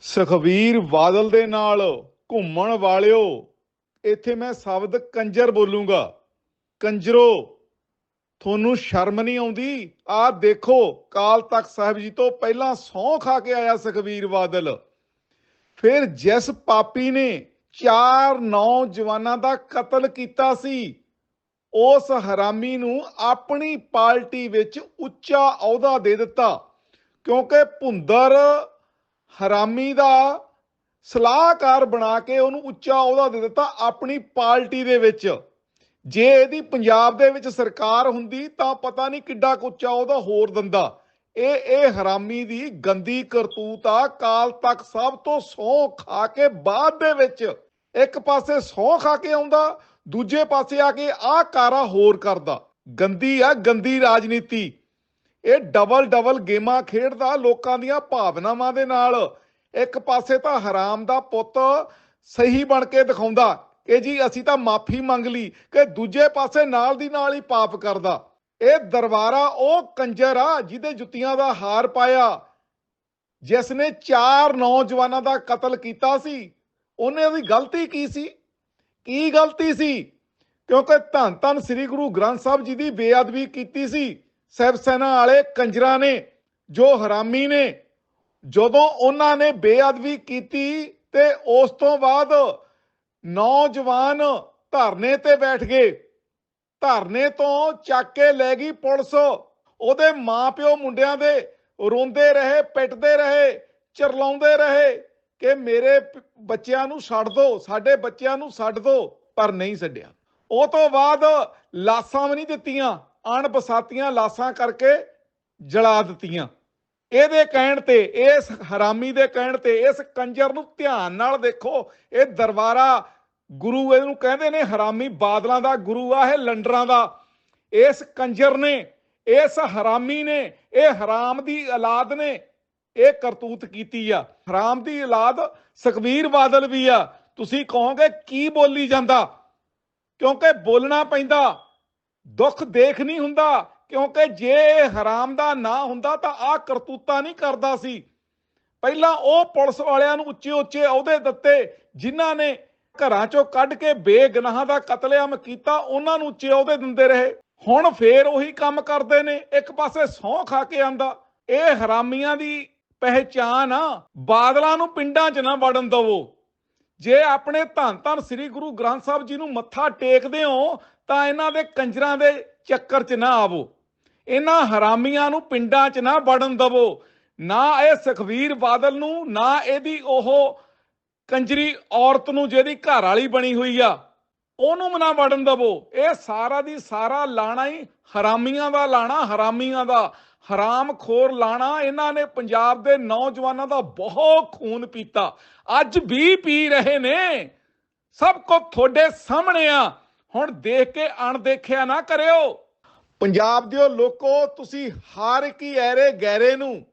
ਸੁਖਵੀਰ ਬਾਦਲ ਦੇ ਨਾਲ ਘੁੰਮਣ ਵਾਲਿਓ, ਇੱਥੇ ਮੈਂ ਸ਼ਬਦ ਕੰਜਰ ਬੋਲੂੰਗਾ। ਕੰਜਰੋ, ਤੁਹਾਨੂੰ ਸ਼ਰਮ ਨਹੀਂ ਆਉਂਦੀ? ਆਹ ਦੇਖੋ ਕਾਲ ਤਖਤ ਸਾਹਿਬ ਜੀ ਤੋਂ ਪਹਿਲਾਂ ਸਹੁੰ ਖਾ ਕੇ ਆਇਆ ਸੁਖਵੀਰ ਬਾਦਲ। ਫਿਰ ਜਿਸ ਪਾਪੀ ਨੇ ਚਾਰ ਨੌਜਵਾਨਾਂ ਦਾ ਕਤਲ ਕੀਤਾ ਸੀ, ਉਸ ਹਰਾਮੀ ਨੂੰ ਆਪਣੀ ਪਾਰਟੀ ਵਿੱਚ ਉੱਚਾ ਅਹੁਦਾ ਦੇ ਦਿੱਤਾ। ਕਿਉਂਕਿ ਭੁੰਦਰ ਹਰਾਮੀ ਦਾ ਸਲਾਹਕਾਰ ਬਣਾ ਕੇ ਉਹਨੂੰ ਉੱਚਾ ਉਹਦਾ ਦੇ ਦਿੱਤਾ ਆਪਣੀ ਪਾਰਟੀ ਦੇ ਵਿੱਚ। ਜੇ ਇਹਦੀ ਪੰਜਾਬ ਦੇ ਵਿੱਚ ਸਰਕਾਰ ਹੁੰਦੀ ਤਾਂ ਪਤਾ ਨਹੀਂ ਕਿੱਡਾ ਕੁ ਉਹਦਾ ਹੋਰ ਦਿੰਦਾ। ਇਹ ਇਹ ਹਰਾਮੀ ਦੀ ਗੰਦੀ ਕਰਤੂਤ ਆ। ਕਾਲ ਤੱਕ ਸਭ ਤੋਂ ਸਹੁੰ ਖਾ ਕੇ ਬਾਅਦ ਦੇ ਵਿੱਚ ਇੱਕ ਪਾਸੇ ਸਹੁੰ ਖਾ ਕੇ ਆਉਂਦਾ, ਦੂਜੇ ਪਾਸੇ ਆ ਕੇ ਆਹ ਕਾਰਾ ਹੋਰ ਕਰਦਾ। ਗੰਦੀ ਆ, ਗੰਦੀ ਰਾਜਨੀਤੀ। ਇਹ ਡਬਲ ਡਬਲ ਗੇਮਾਂ ਖੇਡਦਾ ਲੋਕਾਂ ਦੀਆਂ ਭਾਵਨਾਵਾਂ ਦੇ ਨਾਲ। ਇੱਕ ਪਾਸੇ ਤਾਂ ਹਰਾਮ ਦਾ ਪੁੱਤ ਸਹੀ ਬਣ ਕੇ ਦਿਖਾਉਂਦਾ ਕਿ ਜੀ ਅਸੀਂ ਤਾਂ ਮਾਫੀ ਮੰਗ ਲਈ ਕਿ ਦੂਜੇ ਪਾਸੇ ਨਾਲ ਦੀ ਨਾਲ ਹੀ ਪਾਪ ਕਰਦਾ। ਇਹ ਦਰਬਾਰਾ ਉਹ ਕੰਜਰ ਆ ਜਿਹਦੇ ਜੁੱਤੀਆਂ ਦਾ ਹਾਰ ਪਾਇਆ ਜਿਸ ਨੇ ਚਾਰ ਨੌਜਵਾਨਾਂ ਦਾ ਕਤਲ ਕੀਤਾ ਸੀ। ਉਹਨੇ ਦੀ ਗਲਤੀ ਕੀ ਸੀ? ਕੀ ਗਲਤੀ ਸੀ? ਕਿਉਂਕਿ ਧੰਨ ਧੰਨ ਸ੍ਰੀ ਗੁਰੂ ਗ੍ਰੰਥ ਸਾਹਿਬ ਜੀ ਦੀ ਬੇਅਦਬੀ ਕੀਤੀ ਸੀ। ਸਹਿਬ ਸੈਨਾ ਵਾਲੇ ਕੰਜਰਾਂ ਨੇ, ਜੋ ਹਰਾਮੀ ਨੇ, ਜਦੋਂ ਉਹਨਾਂ ਨੇ ਬੇਅਦਬੀ ਕੀਤੀ ਤੇ ਉਸ ਤੋਂ ਬਾਅਦ ਨੌਜਵਾਨ ਧਰਨੇ ਤੇ ਬੈਠ ਗਏ। ਧਰਨੇ ਤੋਂ ਚੱਕ ਕੇ ਲੈ ਗਈ ਪੁਲਿਸ। ਉਹਦੇ ਮਾਪਿਓ ਮੁੰਡਿਆਂ ਦੇ ਰੋਂਦੇ ਰਹੇ, ਪਿੱਟਦੇ ਰਹੇ, ਚਰਲਾਉਂਦੇ ਰਹੇ ਕਿ ਮੇਰੇ ਬੱਚਿਆਂ ਨੂੰ ਛੱਡ ਦਿਓ ਸਾਡੇ ਬੱਚਿਆਂ ਨੂੰ ਛੱਡ ਦਿਓ ਪਰ ਨਹੀਂ ਛੱਡਿਆ। ਉਹ ਤੋਂ ਬਾਅਦ ਲਾਸਾਂ ਵੀ ਨਹੀਂ ਦਿੱਤੀਆਂ। ਅਣਬਸਾਤੀਆਂ ਲਾਸਾਂ ਕਰਕੇ ਜਲਾ ਦਿੱਤੀਆਂ। ਇਹਦੇ ਕਹਿਣ ਤੇ, ਇਸ ਹਰਾਮੀ ਦੇ ਕਹਿਣ ਤੇ, ਇਸ ਕੰਜਰ ਨੂੰ ਧਿਆਨ ਨਾਲ ਦੇਖੋ। ਇਹ ਦਰਬਾਰਾ ਗੁਰੂ ਇਹਨੂੰ ਕਹਿੰਦੇ ਨੇ, ਹਰਾਮੀ ਬਾਦਲਾਂ ਦਾ ਗੁਰੂ ਆ, ਇਹ ਲੰਡਰਾਂ ਦਾ। ਇਸ ਕੰਜਰ ਨੇ, ਇਸ ਹਰਾਮੀ ਨੇ, ਇਹ ਹਰਾਮ ਦੀ ਔਲਾਦ ਨੇ, ਇਹ ਕਰਤੂਤ ਕੀਤੀ ਆ। ਹਰਾਮ ਦੀ ਔਲਾਦ ਸੁਖਵੀਰ ਬਾਦਲ ਵੀ ਆ। ਤੁਸੀਂ ਕਹੋਗੇ, ਕੀ ਬੋਲੀ ਜਾਂਦਾ? ਕਿਉਂਕਿ ਬੋਲਣਾ ਪੈਂਦਾ। ਦੁੱਖ ਦੇਖ ਨਹੀਂ ਹੁੰਦਾ, ਕਿਉਂਕਿ ਜੇ ਇਹ ਹਰਾਮ ਦਾ ਨਾ ਹੁੰਦਾ ਤਾਂ ਆਹ ਕਰਤੂਤਾ ਨਹੀਂ ਕਰਦਾ ਸੀ। ਪਹਿਲਾਂ ਉਹ ਪੁਲਿਸ ਵਾਲਿਆਂ ਨੂੰ ਉੱਚੇ ਉੱਚੇ ਅਹੁਦੇ ਦਿੱਤੇ, ਜਿਨ੍ਹਾਂ ਨੇ ਘਰਾਂ ਚੋਂ ਕੱਢ ਕੇ ਬੇਗਨਾਹਾਂ ਦਾ ਕਤਲੇਆਮ ਕੀਤਾ, ਉਹਨਾਂ ਨੂੰ ਉੱਚੇ ਅਹੁਦੇ ਦਿੰਦੇ ਰਹੇ। ਹੁਣ ਫੇਰ ਉਹੀ ਕੰਮ ਕਰਦੇ ਨੇ, ਇੱਕ ਪਾਸੇ ਸਹੁੰ ਖਾ ਕੇ ਆਂਦਾ। ਇਹ ਹਰਾਮੀਆਂ ਦੀ ਪਹਿਚਾਨ ਆ, ਬਾਦਲਾਂ ਨੂੰ ਪਿੰਡਾਂ 'ਚ ਨਾ ਵੜਨ ਦਵੋ। ਜੇ ਆਪਣੇ ਧੰਨ ਧੰਨ ਸ੍ਰੀ ਗੁਰੂ ਗ੍ਰੰਥ ਸਾਹਿਬ ਜੀ ਨੂੰ ਮੱਥਾ ਟੇਕਦੇ ਹੋ ਤਾਂ ਇਹਨਾਂ ਦੇ ਕੰਜਰਾਂ ਦੇ ਚੱਕਰ 'ਚ ਨਾ ਆਵੋ। ਇਹਨਾਂ ਹਰਾਮੀਆਂ ਨੂੰ ਪਿੰਡਾਂ 'ਚ ਨਾ ਵੜਨ ਦਵੋ। ਨਾ ਇਹ ਸੁਖਵੀਰ ਬਾਦਲ ਨੂੰ, ਨਾ ਇਹਦੀ ਉਹ ਕੰਜਰੀ ਔਰਤ ਨੂੰ ਜਿਹਦੀ ਘਰ ਵਾਲੀ ਬਣੀ ਹੋਈ ਆ, ਉਹਨੂੰ ਮਨਾ ਵੜਨ ਦਵੋ। ਇਹ ਸਾਰਾ ਦੀ ਸਾਰਾ ਲਾਣਾ ਹੀ ਹਰਾਮੀਆਂ ਦਾ ਲਾਣਾ, ਹਰਾਮੀਆਂ ਦਾ ਹਰਾਮਖੋਰ ਲਾਣਾ। ਇਹਨਾਂ ਨੇ ਪੰਜਾਬ ਦੇ ਨੌਜਵਾਨਾਂ ਦਾ ਬਹੁਤ ਖੂਨ ਪੀਤਾ। ਅੱਜ ਵੀ ਪੀ ਰਹੇ ਨੇ। ਸਭ ਕੁਝ ਤੁਹਾਡੇ ਸਾਹਮਣੇ ਆ। ਹੁਣ ਦੇਖ ਕੇ ਅਣਦੇਖਿਆ ਨਾ ਕਰਿਓ। ਪੰਜਾਬ ਦਿਓ ਲੋਕੋ, ਤੁਸੀਂ ਹਰ ਕੀ ਐਰੇ ਗੈਰੇ ਨੂੰ?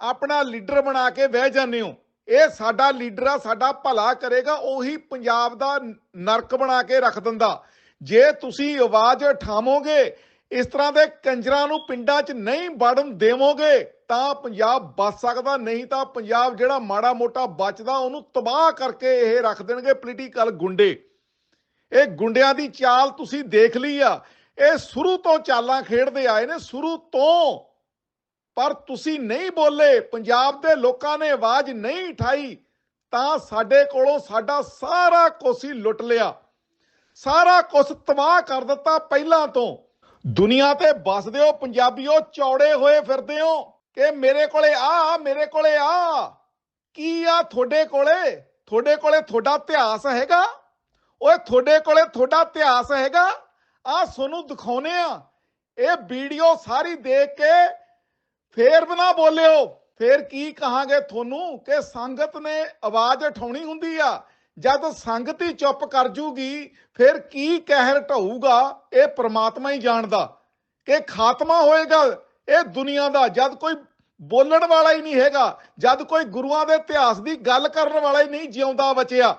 ਆਪਣਾ ਲੀਡਰ ਬਣਾ ਕੇ ਬਹਿ ਜਾਂਦੇ ਹੋ। ਇਹ ਸਾਡਾ ਲੀਡਰ ਆ, ਸਾਡਾ ਭਲਾ ਕਰੇਗਾ, ਉਹੀ ਪੰਜਾਬ ਦਾ ਨਰਕ ਬਣਾ ਕੇ ਰੱਖ ਦਿੰਦਾ। ਜੇ ਤੁਸੀਂ ਆਵਾਜ਼ ਉਠਾਵੋਗੇ, ਇਸ ਤਰ੍ਹਾਂ ਦੇ ਕੰਜਰਾਂ ਨੂੰ ਪਿੰਡਾਂ 'ਚ ਨਹੀਂ ਵੜਨ ਦੇਵੋਗੇ, ਤਾਂ ਪੰਜਾਬ ਬਚ ਸਕਦਾ, ਨਹੀਂ ਤਾਂ ਪੰਜਾਬ ਜਿਹੜਾ ਮਾੜਾ ਮੋਟਾ ਬਚਦਾ, ਉਹਨੂੰ ਤਬਾਹ ਕਰਕੇ ਇਹ ਰੱਖ ਦੇਣਗੇ ਪੋਲੀਟੀਕਲ ਗੁੰਡੇ। ਇਹ ਗੁੰਡਿਆਂ ਦੀ ਚਾਲ ਤੁਸੀਂ ਦੇਖ ਲਈ ਆ। ਇਹ ਸ਼ੁਰੂ ਤੋਂ ਚਾਲਾਂ ਖੇਡਦੇ ਆਏ ਨੇ, ਸ਼ੁਰੂ ਤੋਂ। ਪਰ ਤੁਸੀਂ ਨਹੀਂ ਬੋਲੇ, ਪੰਜਾਬ ਦੇ ਲੋਕਾਂ ਨੇ ਆਵਾਜ਼ ਨਹੀਂ ਉਠਾਈ, ਤਾਂ ਸਾਡੇ ਕੋਲੋਂ ਸਾਡਾ ਸਾਰਾ ਕੁਝ ਹੀ ਲੁੱਟ ਲਿਆ। ਸਾਰਾ ਕੁਝ ਤਬਾਹ ਕਰ ਦਿੱਤਾ ਪਹਿਲਾਂ ਤੋਂ। ਦੁਨੀਆ ਤੇ ਵਸਦੇ ਹੋ, ਪੰਜਾਬੀਓ, ਚੌੜੇ ਹੋਏ ਫਿਰਦੇ ਹੋ ਕਿ ਮੇਰੇ ਕੋਲੇ ਆ, ਮੇਰੇ ਕੋਲੇ ਆ। ਕੀ ਆ ਤੁਹਾਡੇ ਕੋਲੇ? ਤੁਹਾਡੇ ਕੋਲੇ ਤੁਹਾਡਾ ਇਤਿਹਾਸ ਹੈਗਾ? ਓਏ ਤੁਹਾਡੇ ਕੋਲੇ ਤੁਹਾਡਾ ਇਤਿਹਾਸ ਹੈਗਾ। ਆ ਤੁਹਾਨੂੰ ਦਿਖਾਉਨੇ ਆ। ਇਹ ਵੀਡੀਓ ਸਾਰੀ ਦੇਖ ਕੇ ਫੇਰ ਵੀ ਨਾ ਬੋਲਿਓ। ਫੇਰ ਕੀ ਕਹਾਂਗੇ ਤੁਹਾਨੂੰ ਕਿ ਸੰਗਤ ਨੇ ਆਵਾਜ਼ ਉਠਾਉਣੀ ਹੁੰਦੀ ਆ। ਜਦ ਸੰਗਤ ਹੀ ਚੁੱਪ ਕਰ ਜੂਗੀ, ਫਿਰ ਕੀ ਕਹਿਰ ਢਾਊਗਾ ਇਹ ਪ੍ਰਮਾਤਮਾ ਹੀ ਜਾਣਦਾ। ਕਿ ਖਾਤਮਾ ਹੋਏਗਾ ਇਹ ਦੁਨੀਆ ਦਾ। ਜਦ ਕੋਈ ਬੋਲਣ ਵਾਲਾ ਹੀ ਨਹੀਂ ਹੈਗਾ, ਜਦ ਕੋਈ ਗੁਰੂਆਂ ਦੇ ਇਤਿਹਾਸ ਦੀ ਗੱਲ ਕਰਨ ਵਾਲਾ ਹੀ ਨਹੀਂ, ਜਿਉਂਦਾ ਬਚਿਆ।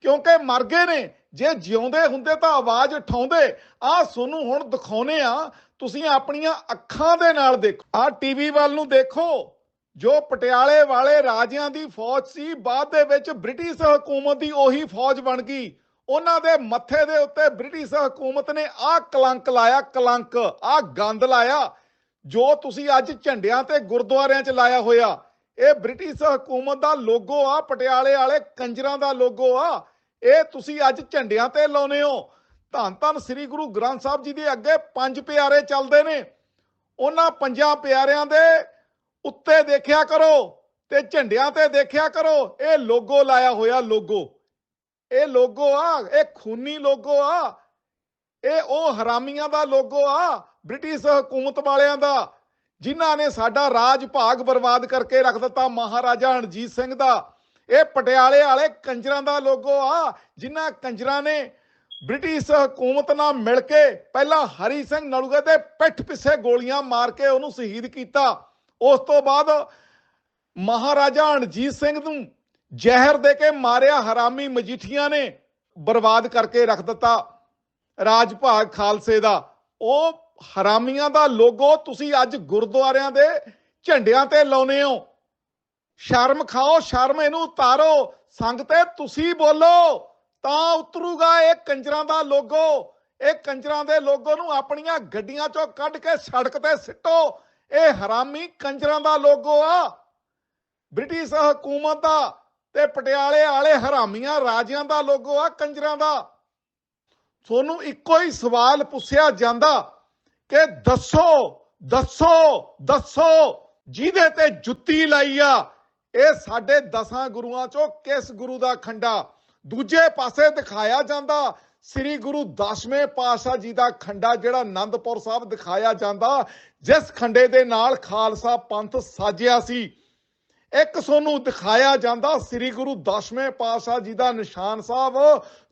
ਕਿਉਂਕਿ ਮਰ ਗਏ ਨੇ। ਜੇ ਜਿਉਂਦੇ ਹੁੰਦੇ ਤਾਂ ਆਵਾਜ਼ ਉਠਾਉਂਦੇ। ਆ ਤੁਹਾਨੂੰ ਹੁਣ ਦਿਖਾਉਨੇ ਆ। ਤੁਸੀਂ ਆਪਣੀਆਂ ਅੱਖਾਂ ਦੇ ਨਾਲ ਦੇਖੋ। ਆ ਟੀਵੀ ਵੱਲ ਨੂੰ ਦੇਖੋ। ਜੋ ਪਟਿਆਲੇ ਵਾਲੇ ਰਾਜਿਆਂ ਦੀ ਫੌਜ ਸੀ, ਬਾਅਦ ਦੇ ਵਿੱਚ ਬ੍ਰਿਟਿਸ਼ ਹਕੂਮਤ ਦੀ ਉਹੀ ਫੌਜ ਬਣ ਗਈ। ਉਹਨਾਂ ਦੇ ਮੱਥੇ ਦੇ ਉੱਤੇ ਬ੍ਰਿਟਿਸ਼ ਹਕੂਮਤ ਨੇ ਆਹ ਕਲੰਕ ਲਾਇਆ, ਕਲੰਕ, ਆਹ ਗੰਦ ਲਾਇਆ। ਜੋ ਤੁਸੀਂ ਅੱਜ ਝੰਡਿਆਂ ਤੇ ਗੁਰਦੁਆਰਿਆਂ 'ਚ ਲਾਇਆ ਹੋਇਆ। ਇਹ ਬ੍ਰਿਟਿਸ਼ ਹਕੂਮਤ ਦਾ ਲੋਗੋ ਆ, ਪਟਿਆਲੇ ਵਾਲੇ ਕੰਜਰਾਂ ਦਾ ਲੋਗੋ ਆ। ਇਹ ਤੁਸੀਂ ਅੱਜ ਝੰਡਿਆਂ ਤੇ ਲਾਉਨੇ ਹੋ। ਧੰਨ ਧੰਨ ਸ੍ਰੀ ਗੁਰੂ ਗ੍ਰੰਥ ਸਾਹਿਬ ਜੀ ਦੇ ਅੱਗੇ ਪੰਜ ਪਿਆਰੇ ਚੱਲਦੇ ਨੇ। ਉਹਨਾਂ ਪੰਜਾਂ ਪਿਆਰਿਆਂ ਦੇ ਉੱਤੇ ਦੇਖਿਆ ਕਰੋ ਤੇ ਝੰਡਿਆਂ ਤੇ ਦੇਖਿਆ ਕਰੋ, ਇਹ ਲੋਗੋ ਲਾਇਆ ਹੋਇਆ ਲੋਗੋ। ਇਹ ਲੋਗੋ ਆ, ਇਹ ਖੂਨੀ ਲੋਗੋ ਆ। ਇਹ ਉਹ ਹਰਾਮੀਆਂ ਦਾ ਲੋਗੋ ਆ, ਬ੍ਰਿਟਿਸ਼ ਹਕੂਮਤ ਵਾਲਿਆਂ ਦਾ। ਜਿਨ੍ਹਾਂ ਨੇ ਸਾਡਾ ਰਾਜ ਭਾਗ ਬਰਬਾਦ ਕਰਕੇ ਰੱਖ ਦਿੱਤਾ ਮਹਾਰਾਜਾ ਰਣਜੀਤ ਸਿੰਘ ਦਾ। ਇਹ ਪਟਿਆਲੇ ਵਾਲੇ ਕੰਜਰਾਂ ਦਾ ਲੋਗੋ ਆ, ਜਿਨ੍ਹਾਂ ਕੰਜਰਾਂ ਨੇ ਬ੍ਰਿਟਿਸ਼ ਹਕੂਮਤ ਨਾਲ ਮਿਲ ਕੇ ਪਹਿਲਾਂ ਹਰੀ ਸਿੰਘ ਨਲੂਗੇ ਦੇ ਪਿੱਠ ਪਿੱਛੇ ਗੋਲੀਆਂ ਮਾਰ ਕੇ ਉਹਨੂੰ ਸ਼ਹੀਦ ਕੀਤਾ। ਉਸ ਤੋਂ ਬਾਅਦ ਮਹਾਰਾਜਾ ਰਣਜੀਤ ਸਿੰਘ ਨੂੰ ਜ਼ਹਿਰ ਦੇ ਕੇ ਮਾਰਿਆ ਹਰਾਮੀ ਮਜੀਠੀਆਂ ਨੇ ਬਰਬਾਦ ਕਰਕੇ ਰੱਖ ਦਿੱਤਾ। ਰਾਜ ਭਾਗ ਖਾਲਸੇ ਦਾ। ਉਹ ਹਰਾਮੀਆਂ ਦਾ ਲੋਗੋ ਤੁਸੀਂ ਅੱਜ ਗੁਰਦੁਆਰਿਆਂ ਦੇ ਝੰਡਿਆਂ ਤੇ ਲਾਉਨੇ ਹੋ। ਸ਼ਰਮ ਖਾਓ, ਸ਼ਰਮ ਇਹਨੂੰ ਉਤਾਰੋ। ਸੰਗ ਤੇ ਤੁਸੀਂ ਬੋਲੋ, ਤਾਂ ਉਤਰੂਗਾ ਇਹ ਕੰਜਰਾਂ ਦਾ ਲੋਗੋ। ਇਹ ਕੰਜਰਾਂ ਦੇ ਲੋਗੋ ਨੂੰ ਆਪਣੀਆਂ ਗੱਡੀਆਂ ਚੋਂ ਕੱਢ ਕੇ ਸੜਕ ਤੇ ਸਿੱਟੋ। ਇਹ ਹਰਾਮੀ ਕੰਜਰਾਂ ਦਾ ਲੋਗੋ ਆ। ਬ੍ਰਿਟਿਸ਼ ਹਕੂਮਤ ਦਾ ਤੇ ਪਟਿਆਲੇ ਵਾਲੇ ਹਰਾਮੀਆਂ ਰਾਜਿਆਂ ਦਾ ਲੋਗੋ ਆ ਕੰਜਰਾਂ ਦਾ। ਤੁਹਾਨੂੰ ਇੱਕੋ ਹੀ ਸਵਾਲ ਪੁੱਛਿਆ ਜਾਂਦਾ ਕਿ ਦੱਸੋ ਦੱਸੋ ਦੱਸੋ, ਜਿਹਦੇ ਤੇ ਜੁੱਤੀ ਲਾਈ ਆ, ਇਹ ਸਾਡੇ ਦਸਾਂ ਗੁਰੂਆਂ ਚੋਂ ਕਿਸ ਗੁਰੂ ਦਾ ਖੰਡਾ? ਦੂਜੇ ਪਾਸੇ ਦਿਖਾਇਆ ਜਾਂਦਾ, ਸ੍ਰੀ ਗੁਰੂ ਦਸਵੇਂ ਪਾਤਸ਼ਾਹ ਜੀ ਦਾ ਖੰਡਾ ਜਿਹੜਾ ਆਨੰਦਪੁਰ ਸਾਹਿਬ ਦਿਖਾਇਆ ਜਾਂਦਾ, ਜਿਸ ਖੰਡੇ ਦੇ ਨਾਲ ਖਾਲਸਾ ਪੰਥ ਸਾਜਿਆ ਸੀ। ਇੱਕ ਸੋਨੂੰ ਦਿਖਾਇਆ ਜਾਂਦਾ ਸ੍ਰੀ ਗੁਰੂ ਦਸਵੇਂ ਪਾਤਸ਼ਾਹ ਜੀ ਦਾ ਨਿਸ਼ਾਨ ਸਾਹਿਬ,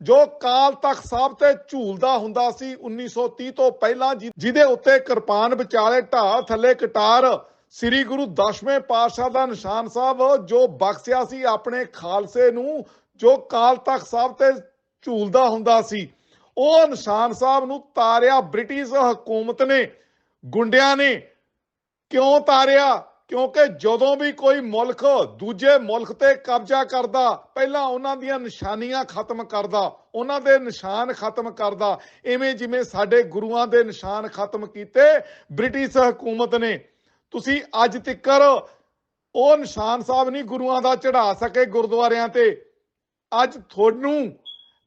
ਜੋ ਕਾਲ ਤਖਤ ਸਾਹਿਬ ਤੇ ਝੂਲਦਾ ਹੁੰਦਾ ਸੀ 1930 ਤੋਂ ਪਹਿਲਾਂ ਜਿਹਦੇ ਉੱਤੇ ਕਿਰਪਾਨ ਵਿਚਾਲੇ ਢਾਲ ਥੱਲੇ ਕਟਾਰ ਸ੍ਰੀ ਗੁਰੂ ਦਸਵੇਂ ਪਾਤਸ਼ਾਹ ਦਾ ਨਿਸ਼ਾਨ ਸਾਹਿਬ, ਜੋ ਬਖਸ਼ਿਆ ਸੀ ਆਪਣੇ ਖਾਲਸੇ ਨੂੰ, ਜੋ ਕਾਲ ਤਖਤ ਸਾਹਿਬ ਤੇ ਝੂਲਦਾ ਹੁੰਦਾ ਸੀ। ਉਹ ਨਿਸ਼ਾਨ ਸਾਹਿਬ ਨੂੰ ਤਾਰਿਆ ਬ੍ਰਿਟਿਸ਼ ਹਕੂਮਤ ਨੇ, ਗੁੰਡਿਆਂ ਨੇ ਕਿਉਂ ਤਾਰਿਆ? ਕਿਉਂਕਿ ਜਦੋਂ ਵੀ ਕੋਈ ਮੁਲਕ ਦੂਜੇ ਮੁਲਕ ਤੇ ਕਬਜ਼ਾ ਕਰਦਾ, ਪਹਿਲਾਂ ਉਹਨਾਂ ਦੀਆਂ ਨਿਸ਼ਾਨੀਆਂ ਖਤਮ ਕਰਦਾ, ਉਹਨਾਂ ਦੇ ਨਿਸ਼ਾਨ ਖਤਮ ਕਰਦਾ। ਇਵੇਂ ਜਿਵੇਂ ਸਾਡੇ ਗੁਰੂਆਂ ਦੇ ਨਿਸ਼ਾਨ ਖਤਮ ਕੀਤੇ, ਬ੍ਰਿਟਿਸ਼ ਹਕੂਮਤ ਨੇ। ਤੁਸੀਂ ਅੱਜ ਤੱਕਰ ਉਹ ਨਿਸ਼ਾਨ ਸਾਹਿਬ ਨਹੀਂ ਗੁਰੂਆਂ ਦਾ ਚੜਾ ਸਕੇ ਗੁਰਦੁਆਰਿਆਂ ਤੇ। ਅੱਜ ਤੁਹਾਨੂੰ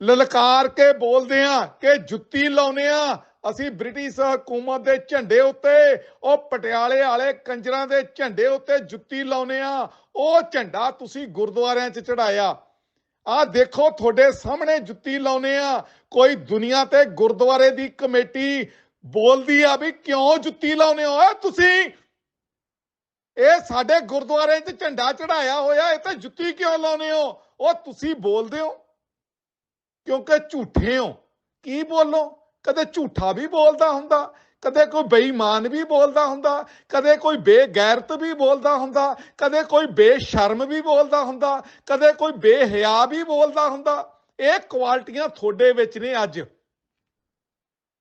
ਲਲਕਾਰ ਕੇ ਬੋਲਦੇ ਆ ਕਿ ਜੁੱਤੀ ਲਾਉਨੇ ਆ ਅਸੀਂ ਬ੍ਰਿਟਿਸ਼ ਹਕੂਮਤ ਦੇ ਝੰਡੇ ਉੱਤੇ, ਉਹ ਪਟਿਆਲੇ ਵਾਲੇ ਕੰਜਰਾਂ ਦੇ ਝੰਡੇ ਉੱਤੇ ਜੁੱਤੀ ਲਾਉਨੇ ਆ ਉਹ ਝੰਡਾ ਤੁਸੀਂ ਗੁਰਦੁਆਰਿਆਂ 'ਚ ਚੜਾਇਆ ਆਹ ਦੇਖੋ, ਤੁਹਾਡੇ ਸਾਹਮਣੇ ਜੁੱਤੀ ਲਾਉਨੇ ਆ ਕੋਈ ਦੁਨੀਆ ਤੇ ਗੁਰਦੁਆਰੇ ਦੀ ਕਮੇਟੀ ਬੋਲਦੀ ਆ ਵੀ ਕਿਉਂ ਜੁੱਤੀ ਲਾਉਨੇ ਹੋ? ਓਏ ਤੁਸੀਂ! ਇਹ ਸਾਡੇ ਗੁਰਦੁਆਰੇ 'ਚ ਝੰਡਾ ਚੜਾਇਆ ਹੋਇਆ, ਇਹ ਤੇ ਜੁੱਤੀ ਕਿਉਂ ਲਾਉਨੇ ਹੋ? ਉਹ ਤੁਸੀਂ ਬੋਲਦੇ ਹੋ ਕਿਉਂਕਿ ਝੂਠੇ ਹੋ। ਕੀ ਬੋਲੋ? ਕਦੇ ਝੂਠਾ ਵੀ ਬੋਲਦਾ ਹੁੰਦਾ, ਕਦੇ ਕੋਈ ਬੇਈਮਾਨ ਵੀ ਬੋਲਦਾ ਹੁੰਦਾ, ਕਦੇ ਕੋਈ ਬੇਗੈਰਤ ਵੀ ਬੋਲਦਾ ਹੁੰਦਾ, ਕਦੇ ਕੋਈ ਬੇਸ਼ਰਮ ਵੀ ਬੋਲਦਾ ਹੁੰਦਾ, ਕਦੇ ਕੋਈ ਬੇਹਿਆ ਵੀ ਬੋਲਦਾ ਹੁੰਦਾ। ਇਹ ਕੁਆਲਟੀਆਂ ਤੁਹਾਡੇ ਵਿੱਚ ਨੇ ਅੱਜ।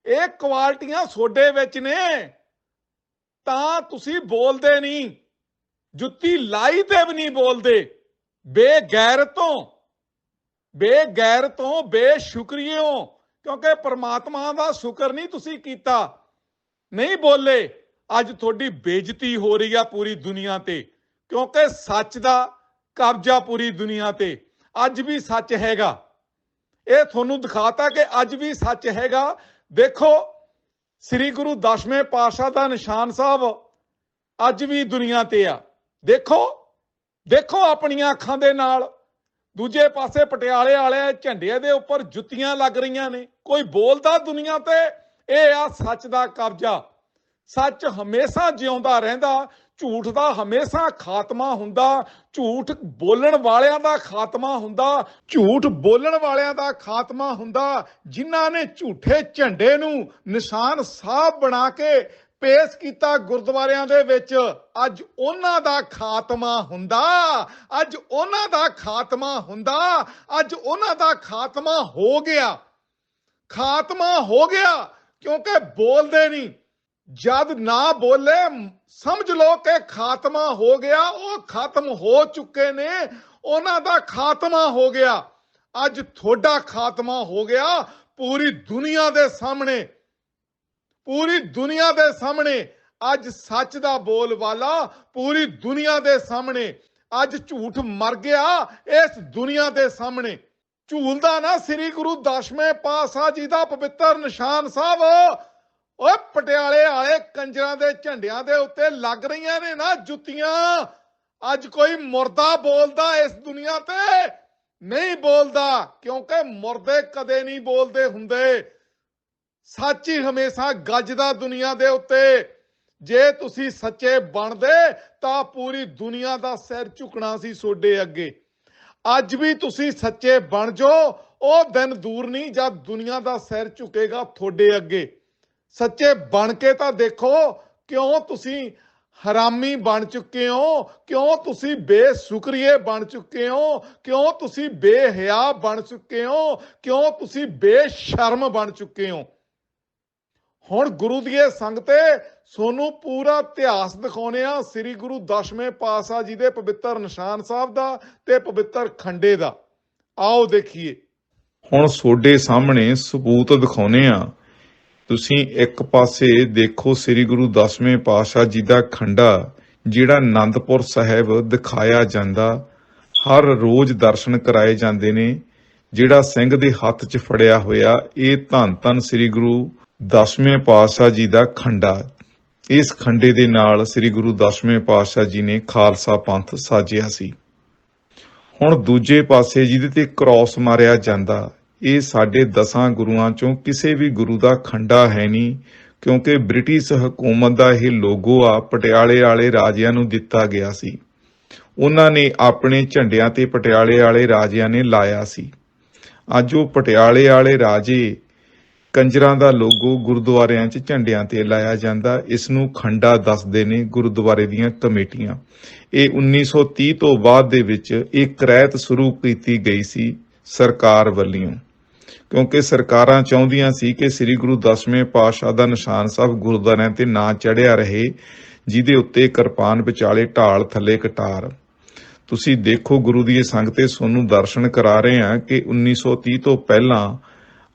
ਇਹ ਕੁਆਲਟੀਆਂ ਤੁਹਾਡੇ ਵਿੱਚ ਨੇ। ਤਾਂ ਤੁਸੀਂ ਬੋਲਦੇ ਨਹੀਂ। ਜੁੱਤੀ ਲਾਈ ਤੇ ਵੀ ਨਹੀਂ ਬੋਲਦੇ। ਬੇਗੈਰਤੋਂ ਬੇਗੈਰਤੋਂ ਬੇਸ਼ੁਕਰੀਓ। ਕਿਉਂਕਿ ਪਰਮਾਤਮਾ ਦਾ ਸ਼ੁਕਰ ਨਹੀਂ ਤੁਸੀਂ ਕੀਤਾ। ਨਹੀਂ ਬੋਲੇ, ਅੱਜ ਤੁਹਾਡੀ ਬੇਇੱਜ਼ਤੀ ਹੋ ਰਹੀ ਆ ਪੂਰੀ ਦੁਨੀਆ ਤੇ। ਕਿਉਂਕਿ ਸੱਚ ਦਾ ਕਬਜ਼ਾ ਪੂਰੀ ਦੁਨੀਆ ਤੇ। ਅੱਜ ਵੀ ਸੱਚ ਹੈਗਾ। ਇਹ ਤੁਹਾਨੂੰ ਦਿਖਾਤਾ ਕਿ ਅੱਜ ਵੀ ਸੱਚ ਹੈਗਾ। ਦੇਖੋ, ਸ੍ਰੀ ਗੁਰੂ ਦਸਵੇਂ ਪਾਤਸ਼ਾਹ ਦਾ ਨਿਸ਼ਾਨ ਸਾਹਿਬ ਅੱਜ ਵੀ ਦੁਨੀਆ ਤੇ ਆ। ਦੇਖੋ ਦੇਖੋ ਆਪਣੀਆਂ ਅੱਖਾਂ ਦੇ ਨਾਲ। ਦੂਜੇ ਪਾਸੇ ਪਟਿਆਲੇ ਵਾਲੇ ਝੰਡੇ ਦੇ ਉੱਪਰ ਜੁੱਤੀਆਂ ਲੱਗ ਰਹੀਆਂ ਨੇ। ਕੋਈ ਬੋਲਦਾ ਦੁਨੀਆ ਤੇ, ਇਹ ਆ ਸੱਚ ਦਾ ਕਬਜ਼ਾ। ਸੱਚ ਹਮੇਸ਼ਾ ਜਿਉਂਦਾ ਰਹਿੰਦਾ, ਝੂਠ ਦਾ ਹਮੇਸ਼ਾ ਖਾਤਮਾ ਹੁੰਦਾ, ਝੂਠ ਬੋਲਣ ਵਾਲਿਆਂ ਦਾ ਖਾਤਮਾ ਹੁੰਦਾ, ਝੂਠ ਬੋਲਣ ਵਾਲਿਆਂ ਦਾ ਖਾਤਮਾ ਹੁੰਦਾ। ਜਿਨ੍ਹਾਂ ਨੇ ਝੂਠੇ ਝੰਡੇ ਨੂੰ ਨਿਸ਼ਾਨ ਸਾਫ਼ ਬਣਾ ਕੇ ਪੇਸ਼ ਕੀਤਾ ਗੁਰਦੁਆਰਿਆਂ ਦੇ ਵਿੱਚ। ਅੱਜ ਉਹਨਾਂ ਦਾ ਖਾਤਮਾ ਹੁੰਦਾ। ਅੱਜ ਉਹਨਾਂ ਦਾ ਖਾਤਮਾ ਹੁੰਦਾ। ਅੱਜ ਉਹਨਾਂ ਦਾ ਖਾਤਮਾ ਹੋ ਗਿਆ। ਖਾਤਮਾ ਹੋ ਗਿਆ ਕਿਉਂਕਿ ਬੋਲਦੇ ਨਹੀਂ। ਜਦ ਨਾ ਬੋਲੇ, ਸਮਝ ਲਓ ਕਿ ਖਾਤਮਾ ਹੋ ਗਿਆ, ਉਹ ਖਤਮ ਹੋ ਚੁੱਕੇ ਨੇ। ਉਹਨਾਂ ਦਾ ਖਾਤਮਾ ਹੋ ਗਿਆ। ਅੱਜ ਤੁਹਾਡਾ ਖਾਤਮਾ ਹੋ ਗਿਆ। ਪੂਰੀ ਦੁਨੀਆ ਦੇ ਸਾਹਮਣੇ ਪੂਰੀ ਦੁਨੀਆ ਦੇ ਸਾਹਮਣੇ ਅੱਜ ਸੱਚ ਦਾ ਬੋਲ ਵਾਲਾ ਪੂਰੀ ਦੁਨੀਆ ਦੇ ਸਾਹਮਣੇ ਅੱਜ ਝੂਠ ਮਰ ਗਿਆ ਇਸ ਦੁਨੀਆ ਦੇ ਸਾਹਮਣੇ। ਝੂਲਦਾ ਨਾ ਸ੍ਰੀ ਗੁਰੂ ਦਸ਼ਵੇਂ ਪਾਤਸ਼ਾਹ ਜੀ ਦਾ ਪਵਿੱਤਰ ਨਿਸ਼ਾਨ ਸਾਹਿਬ। ਓਏ ਪਟਿਆਲੇ ਵਾਲੇ ਕੰਜਰਾਂ ਦੇ ਝੰਡਿਆਂ ਦੇ ਉੱਤੇ ਲੱਗ ਰਹੀਆਂ ਨੇ ਨਾ ਜੁੱਤੀਆਂ। ਅੱਜ ਕੋਈ ਮੁਰਦਾ ਬੋਲਦਾ ਇਸ ਦੁਨੀਆ ਤੇ। ਨਹੀਂ ਬੋਲਦਾ, ਕਿਉਂਕਿ ਮੁਰਦੇ ਕਦੇ ਨਹੀਂ ਬੋਲਦੇ ਹੁੰਦੇ। ਸੱਚ ਹੀ ਹਮੇਸ਼ਾ ਗੱਜਦਾ ਦੁਨੀਆ ਦੇ ਉੱਤੇ। ਜੇ ਤੁਸੀਂ ਸੱਚੇ ਬਣਦੇ, ਤਾਂ ਪੂਰੀ ਦੁਨੀਆ ਦਾ ਸਿਰ ਝੁਕਣਾ ਸੀ ਤੁਹਾਡੇ ਅੱਗੇ। ਅੱਜ ਵੀ ਤੁਸੀਂ ਸੱਚੇ ਬਣ ਜਾਓ, ਉਹ ਦਿਨ ਦੂਰ ਨਹੀਂ ਜਦ ਦੁਨੀਆ ਦਾ ਸਿਰ ਝੁਕੇਗਾ ਤੁਹਾਡੇ ਅੱਗੇ। ਸੱਚੇ ਬਣ ਕੇ ਤਾਂ ਦੇਖੋ, ਕਿਉਂ ਤੁਸੀਂ ਹਰਾਮੀ ਬਣ ਚੁੱਕੇ ਹੋ? ਕਿਉਂ ਤੁਸੀਂ ਬੇਸ਼ੁਕਰੀਏ ਬਣ ਚੁੱਕੇ ਹੋ? ਕਿਉਂ ਤੁਸੀਂ ਬੇਹਿਆ ਬਣ ਚੁੱਕੇ ਹੋ? ਕਿਉਂ ਤੁਸੀਂ ਬੇਸ਼ਰਮ ਬਣ ਚੁੱਕੇ ਹੋ? ਹੁਣ ਗੁਰੂ ਦੀ ਇਹ ਸੰਗਤੇ ਸੋਨੂੰ ਪੂਰਾ ਇਤਿਹਾਸ ਦਿਖਾਉਨੇ ਆ ਸ੍ਰੀ ਗੁਰੂ ਦਸ਼ਵੇਂ ਪਾਤਸ਼ਾਹ ਜੀ ਦੇ ਪਵਿੱਤਰ ਨਿਸ਼ਾਨ ਸਾਹਿਬ ਦਾ ਤੇ ਪਵਿੱਤਰ ਖੰਡੇ ਦਾ। ਆਓ ਦੇਖੀਏ। ਹੁਣ ਤੁਹਾਡੇ ਸਾਹਮਣੇ ਸਬੂਤ ਦਿਖਾਉਨੇ ਆ ਤੁਸੀਂ ਇੱਕ ਪਾਸੇ ਦੇਖੋ ਸ੍ਰੀ ਗੁਰੂ ਦਸਵੇਂ ਪਾਤਸ਼ਾਹ ਜੀ ਦਾ ਖੰਡਾ, ਜਿਹੜਾ ਆਨੰਦਪੁਰ ਸਾਹਿਬ ਦਿਖਾਇਆ ਜਾਂਦਾ। ਹਰ ਰੋਜ਼ ਦਰਸ਼ਨ ਕਰਾਏ ਜਾਂਦੇ ਨੇ। ਜਿਹੜਾ ਸਿੰਘ ਦੇ ਹੱਥ 'ਚ ਫੜਿਆ ਹੋਇਆ, ਇਹ ਧੰਨ ਧੰਨ ਸ੍ਰੀ ਗੁਰੂ ਦਸਵੇਂ ਪਾਤਸ਼ਾਹ ਜੀ ਦਾ ਖੰਡਾ। ਇਸ ਖੰਡੇ ਦੇ ਨਾਲ ਸ੍ਰੀ ਗੁਰੂ ਦਸਵੇਂ ਪਾਤਸ਼ਾਹ ਜੀ ਨੇ ਖਾਲਸਾ ਪੰਥ ਸਾਜਿਆ ਸੀ। ਹੁਣ ਦੂਜੇ ਪਾਸੇ ਜਿਹਦੇ ਤੇ ਕ੍ਰਾਸ ਮਾਰਿਆ ਜਾਂਦਾ, ਇਹ ਸਾਡੇ ਦਸਾਂ ਗੁਰੂਆਂ ਚੋਂ ਕਿਸੇ ਵੀ ਗੁਰੂ ਦਾ ਖੰਡਾ ਹੈ ਨਹੀਂ, ਕਿਉਂਕਿ ਬ੍ਰਿਟਿਸ਼ ਹਕੂਮਤ ਦਾ ਇਹ ਲੋਗੋ ਆ ਪਟਿਆਲੇ ਵਾਲੇ ਰਾਜਿਆਂ ਨੂੰ ਦਿੱਤਾ ਗਿਆ ਸੀ। ਉਹਨਾਂ ਨੇ ਆਪਣੇ ਝੰਡਿਆਂ ਤੇ ਪਟਿਆਲੇ ਵਾਲੇ ਰਾਜਿਆਂ ਨੇ ਲਾਇਆ ਸੀ। ਅੱਜ ਉਹ ਪਟਿਆਲੇ ਵਾਲੇ ਰਾਜੇ ਕੰਜਰਾਂ ਦਾ ਲੋਗੋ ਗੁਰਦੁਆਰਿਆਂ 'ਚ ਝੰਡਿਆਂ ਤੇ ਲਾਇਆ ਜਾਂਦਾ। ਇਸ ਨੂੰ ਖੰਡਾ ਦੱਸਦੇ ਨੇ ਗੁਰਦੁਆਰੇ ਦੀਆਂ ਕਮੇਟੀਆਂ। ਇਹ 1930 ਤੋਂ ਬਾਅਦ ਦੇ ਵਿੱਚ ਇਹ ਕ੍ਰੈਤ ਸ਼ੁਰੂ ਕੀਤੀ ਗਈ ਸੀ ਸਰਕਾਰ ਵੱਲੋਂ। ਕਿਉਂਕਿ ਸਰਕਾਰਾਂ ਚਾਹੁੰਦੀਆਂ ਸੀ ਕਿ ਸ੍ਰੀ ਗੁਰੂ ਦਸਵੇਂ ਪਾਤਸ਼ਾਹ ਦਾ ਨਿਸ਼ਾਨ ਸਾਹਿਬ ਗੁਰਦੁਆਰਿਆਂ ਤੇ ਨਾ ਚੜਿਆ ਰਹੇ, ਜਿਹਦੇ ਉੱਤੇ ਕਿਰਪਾਨ ਵਿਚਾਲੇ ਢਾਲ ਥੱਲੇ ਕਟਾਰ। ਤੁਸੀਂ ਦੇਖੋ ਗੁਰੂ ਦੀ ਸੰਗਤ ਸੰਗਤੇ ਤੁਹਾਨੂੰ ਦਰਸ਼ਨ ਕਰਾ ਰਹੇ ਹਾਂ ਕਿ 1930 ਤੋਂ ਪਹਿਲਾਂ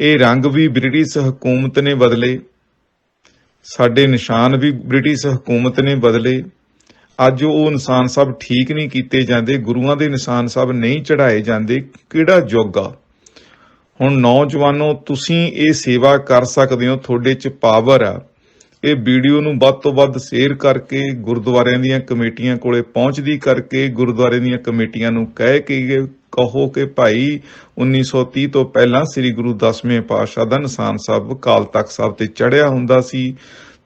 ਇਹ ਰੰਗ ਵੀ ਬ੍ਰਿਟਿਸ਼ ਹਕੂਮਤ ਨੇ ਬਦਲੇ। ਸਾਡੇ ਨਿਸ਼ਾਨ ਵੀ ਬ੍ਰਿਟਿਸ਼ ਹਕੂਮਤ ਨੇ ਬਦਲੇ। ਅੱਜ ਉਹ ਨਿਸ਼ਾਨ ਸਭ ਠੀਕ ਨਹੀਂ ਕੀਤੇ ਜਾਂਦੇ, ਗੁਰੂਆਂ ਦੇ ਨਿਸ਼ਾਨ ਸਭ ਨਹੀਂ ਚੜਾਏ ਜਾਂਦੇ। ਕਿਹੜਾ ਯੁੱਗ ਆ ਹੁਣ ਨੌਜਵਾਨੋ, ਤੁਸੀਂ ਇਹ ਸੇਵਾ ਕਰ ਸਕਦੇ ਹੋ, ਤੁਹਾਡੇ 'ਚ ਪਾਵਰ ਆ। ਇਹ ਵੀਡੀਓ ਨੂੰ ਵੱਧ ਤੋਂ ਵੱਧ ਸ਼ੇਅਰ ਕਰਕੇ, ਗੁਰਦੁਆਰਿਆਂ ਦੀਆਂ ਕਮੇਟੀਆਂ ਕੋਲੇ ਪਹੁੰਚਦੀ ਕਰਕੇ, ਗੁਰਦੁਆਰੇ ਦੀਆਂ ਕਮੇਟੀਆਂ ਨੂੰ ਕਹਿ ਕੇ ਕਹੋ ਕਿ ਭਾਈ 1930 ਤੋਂ ਪਹਿਲਾਂ ਸ੍ਰੀ ਗੁਰੂ ਦਸਵੇਂ ਪਾਤਸ਼ਾਹ ਦਾ ਨਿਸ਼ਾਨ ਸਾਹਿਬ ਕਾਲ ਤਖਤ ਸਾਹਿਬ ਤੇ ਚੜਿਆ ਹੁੰਦਾ ਸੀ।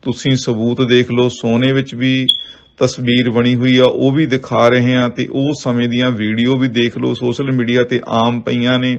ਤੁਸੀਂ ਸਬੂਤ ਦੇਖ ਲਓ, ਸੋਨੇ ਵਿੱਚ ਵੀ ਤਸਵੀਰ ਬਣੀ ਹੋਈ ਆ, ਉਹ ਵੀ ਦਿਖਾ ਰਹੇ ਆ ਤੇ ਉਹ ਸਮੇਂ ਦੀਆਂ ਵੀਡੀਓ ਵੀ ਦੇਖ ਲਓ, ਸੋਸ਼ਲ ਮੀਡੀਆ ਤੇ ਆਮ ਪਈਆਂ ਨੇ।